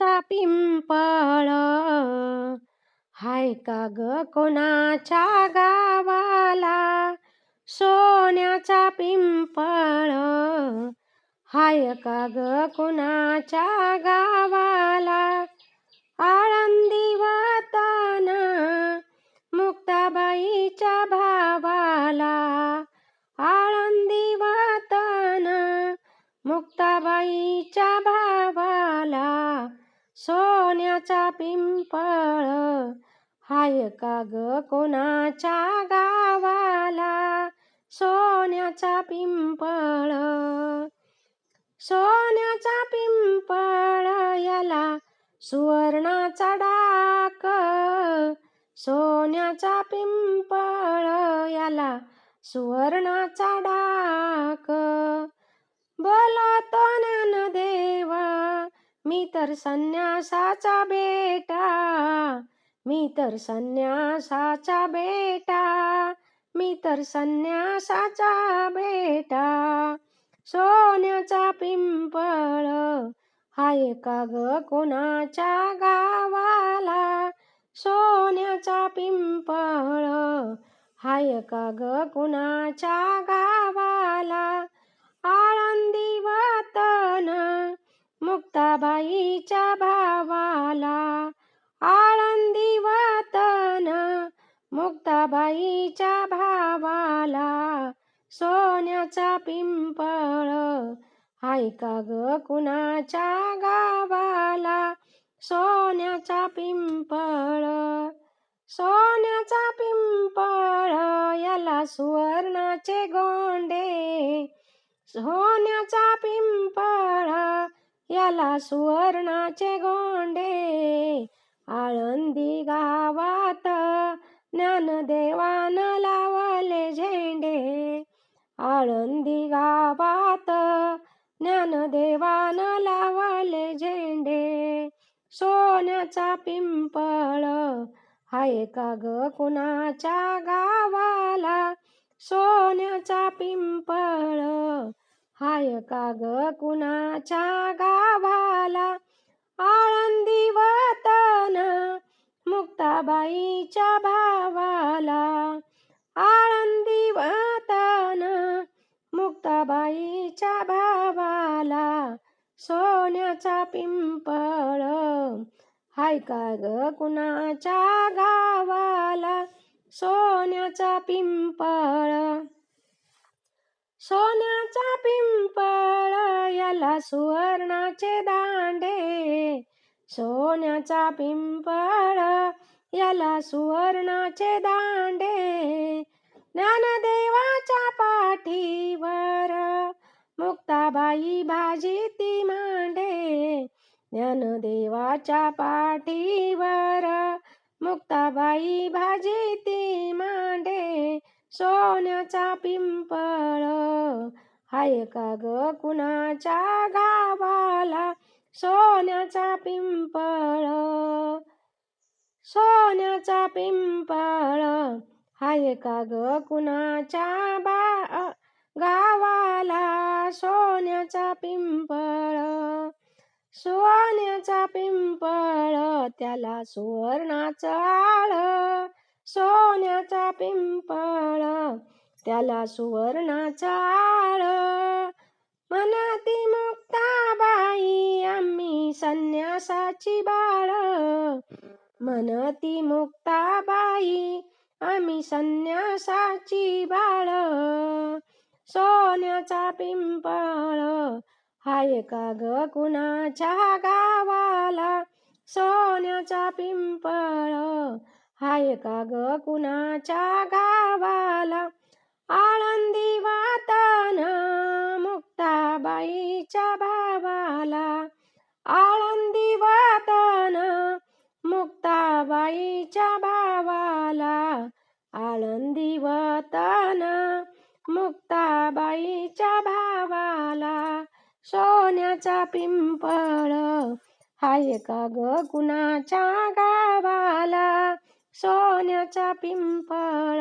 चा पिंपळ. हाय का ग कोणाच्या गावाला? सोन्याचा पिंपळ. हाय का ग कोणाच्या गावाला? आळंदी वाताना मुक्ताबाईच्या भावाला. आळंदी वाताना मुक्ताबाईच्या भावाला. सोन्याचा पिंपळ. हाय का ग कोणाच्या गावाला सोन्याचा पिंपळ? सोन्याचा पिंपळ याला सुवर्णाचा डाक. सोन्याचा पिंपळ याला सुवर्णाचा डाक. बोलतो देवा मी तर संन्यासाचा बेटा मी तर संन्यासाचा बेटा मी तर संन्यासाचा बेटा. सोन्याचा पिंपळ हाय का ग कोणाच्या गावाला? सोन्याचा पिंपळ हाय का ग कुणाच्या गावाला? आळंदी वातन मुक्ताबाईच्या भावाला आळंदी वतन. मुक्ताबाईच्या भावाला सोन्याचा पिंपळ. हाय का ग कुणाच्या गावाला सोन्याचा पिंपळ? सोन्याचा पिंपळ याला सुवर्णाचे गोंडे. सोन्याचा पिंपळ याला सुवर्णाचे गोंडे आळंदी गावात ज्ञानदेवान लावले झेंडे. आळंदी गावात ज्ञानदेवान लावले झेंडे. सोन्याचा पिंपळ हाय का ग कुणाच्या गावाला? सोन्याचा पिंपळ हाय का ग कुणाच्या गावाला आळंदी वतन मुक्ताबाईच्या भावाला. आळंदी वतन मुक्ताबाईच्या भावाला. सोन्याचा पिंपळ. हाय का ग कुणाच्या गावाला? सोन्याचा पिंपळ. सोन्याचा पिंपळ याला सुवर्णाचे दांडे. सोन्याचा पिंपळ याला सुवर्णाचे दांडे. ज्ञानदेवाच्या पाठीवर मुक्ताबाई भाजी ती मांडे. ज्ञानदेवाच्या पाठीवर मुक्ताबाई भाजी ती सोन्याचा पिंपळ. हाय का ग कुणाच्या गावाला सोन्याचा पिंपळ? सोन्याचा पिंपळ. हाय का ग कुणाच्या बा गावाला सोन्याचा पिंपळ? सोन्याचा पिंपळ त्याला सुवर्णाचं आळ. सोन्याचा पिंपळ त्याला सुवर्णाचा आळ. मनाती मुक्ताबाई आम्ही संन्यासाची बाळ. मनती मुक्ताबाई आम्ही संन्यासाची बाळ. सोन्याचा पिंपळ हाय का ग कुणाच्या गावाला? सोन्याचा पिंपळ हाय का ग कुणाच्या गावाला? आळंदी वाताना मुक्ताबाईच्या भावाला. आळंदी वाताना मुक्ताबाईच्या भावाला. आळंदी वतन मुक्ताबाईच्या भावाला. सोन्याचा पिंपळ हाय का ग कुणाच्या गावाला? सोन्याचा पिंपळ